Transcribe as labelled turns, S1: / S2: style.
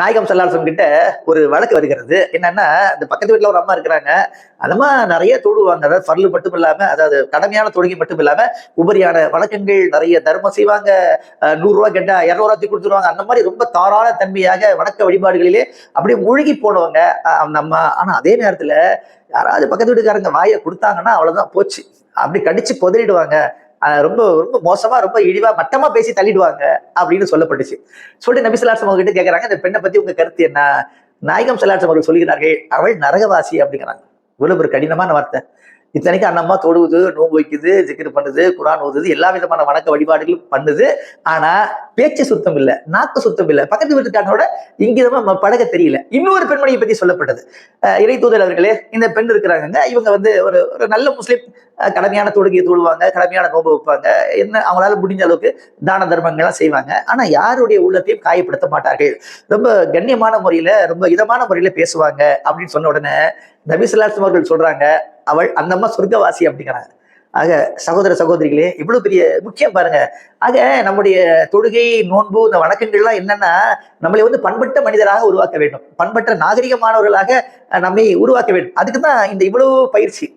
S1: நாயகம் சல்லாசம் கிட்ட ஒரு வழக்கு வருகிறது. என்னன்னா இந்த பக்கத்து வீட்டில் ஒரு அம்மா இருக்கிறாங்க. அதமா நிறைய தொழுவாங்க அதாவது பரலு மட்டும் இல்லாம அதாவது கடமையான தொழுகை மட்டும் இல்லாம உபரியான வழக்கங்கள் நிறைய தர்மம் செய்வாங்க. நூறுரூவா நூறு ரூபா கேட்டா கொடுத்துருவாங்க. அந்த மாதிரி ரொம்ப தாராள தன்மையாக வணக்க வழிபாடுகளிலே அப்படியே மூழ்கி போனவங்க அந்த அம்மா. ஆனா அதே நேரத்துல யாராவது பக்கத்து வீட்டுக்காரங்க வாயை கொடுத்தாங்கன்னா அவ்வளவுதான் போச்சு. அப்படி கடிச்சு புதறிடுவாங்க. ரொம்ப ரொம்ப மோசமா ரொம்ப இழிவா மட்டமா பேசி தள்ளிடுவாங்க அப்படின்னு சொல்லப்பட்டுச்சு. சொல்லிட்டு நபி சலாசம் அவங்க கிட்ட கேட்கறாங்க இந்த பெண்ணை பத்தி உங்க கருத்து என்ன? நாயகம் சொல்லாசம் அவர்கள் சொல்கிறார்கள் அவள் நரகவாசி அப்படிங்கிறாங்க. இவ்வளவு ஒரு கடினமான வார்த்தை. இத்தனைக்கு அண்ணம்மா தொழுவுது நோன்பு வைக்குது ஜிக்கிர் பண்ணுது குரான் ஓதுது எல்லா விதமான வணக்க வழிபாடுகளும் பண்ணுது. ஆனா பேச்சு சுத்தம் இல்லை நாக்கு சுத்தம் இல்லை. பக்கத்து வீட்டுக்காரனோட இங்கிதமா பழக தெரியல. இன்னொரு பெண்மணியை பத்தி சொல்லப்பட்டது. இறை தூதர் அவர்களே இந்த பெண் இருக்கிறாங்க இவங்க வந்து ஒரு ஒரு நல்ல முஸ்லீம் கடமையான தொழுகையை தொழுவாங்க கடமையான நோன்பு வைப்பாங்க. என்ன அவங்களால முடிஞ்ச அளவுக்கு தான தர்மங்கள்லாம் செய்வாங்க. ஆனா யாருடைய உள்ளத்தையும் காயப்படுத்த மாட்டார்கள். ரொம்ப கண்ணியமான முறையில ரொம்ப இதமான முறையில பேசுவாங்க அப்படின்னு சொன்ன உடனே நபிசுல்லாஸ்லம் அவர்கள் சொல்றாங்க அவள் அந்த அம்மா சொர்க்கவாசி அப்படிங்கிறாங்க. ஆக சகோதர சகோதரிகளே இவ்வளவு பெரிய முக்கியம் பாருங்க. ஆக நம்முடைய தொழுகை நோன்பு இந்த வணக்கங்கள்லாம் என்னன்னா நம்மளை வந்து பண்பட்ட மனிதராக உருவாக்க வேண்டும். பண்பட்ட நாகரிகமானவர்களாக நம்மை உருவாக்க வேண்டும். அதுக்கு தான் இந்த இவ்வளவு பயிற்சி.